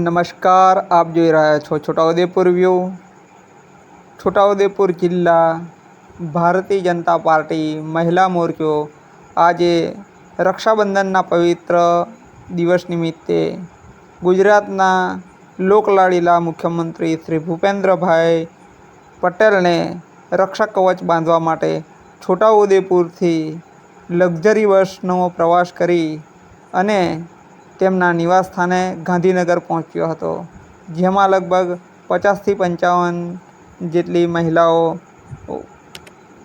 નમસ્કાર આપ જોઈ રહ્યા છો છોટાઉદેપુર વ્યૂ છોટાઉદેપુર જિલ્લા ભારતીય જનતા પાર્ટી મહિલા મોરચો આજે રક્ષાબંધનના પવિત્ર દિવસ નિમિત્તે ગુજરાતના લોકલાડીલા મુખ્યમંત્રી શ્રી ભૂપેન્દ્રભાઈ પટેલને રક્ષા કવચ બાંધવા માટે છોટાઉદેપુરથી લક્ઝરી બસનો પ્રવાસ કરી અને તેમના નિવાસ સ્થાને ગાંધીનગર પહોંચ્યો હતો, જેમાં લગભગ પચાસથી પંચાવન જેટલી મહિલાઓ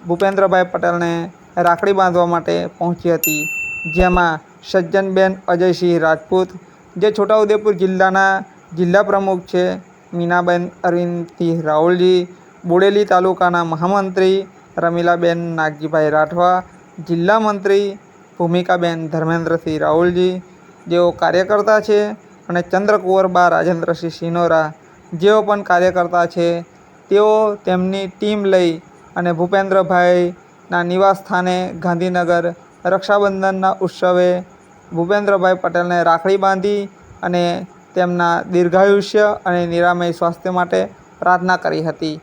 ભૂપેન્દ્રભાઈ પટેલને રાખડી બાંધવા માટે પહોંચી હતી, જેમાં સજ્જનબેન અજયસિંહ રાજપૂત, જે છોટાઉદેપુર જિલ્લાના જિલ્લા પ્રમુખ છે મીનાબેન અરવિંદસિંહ રાહુલજી બોડેલી તાલુકાના મહામંત્રી રમીલાબેન નાગજીભાઈ રાઠવા, જિલ્લા મંત્રી ભૂમિકાબેન ધર્મેન્દ્રસિંહ રાહુલજી જેઓ કાર્યકર્તા છે, અને ચંદ્રકુંવર બા રાજેન્દ્રસિંહ સિનોરા જેઓ પણ કાર્યકર્તા છે, તેઓ તેમની ટીમ લઈ અને ભૂપેન્દ્રભાઈના નિવાસ સ્થાને ગાંધીનગર રક્ષાબંધનના ઉત્સવે ભૂપેન્દ્રભાઈ પટેલને રાખડી બાંધી અને તેમના દીર્ઘાયુષ્ય અને નિરામય સ્વાસ્થ્ય માટે પ્રાર્થના કરી હતી.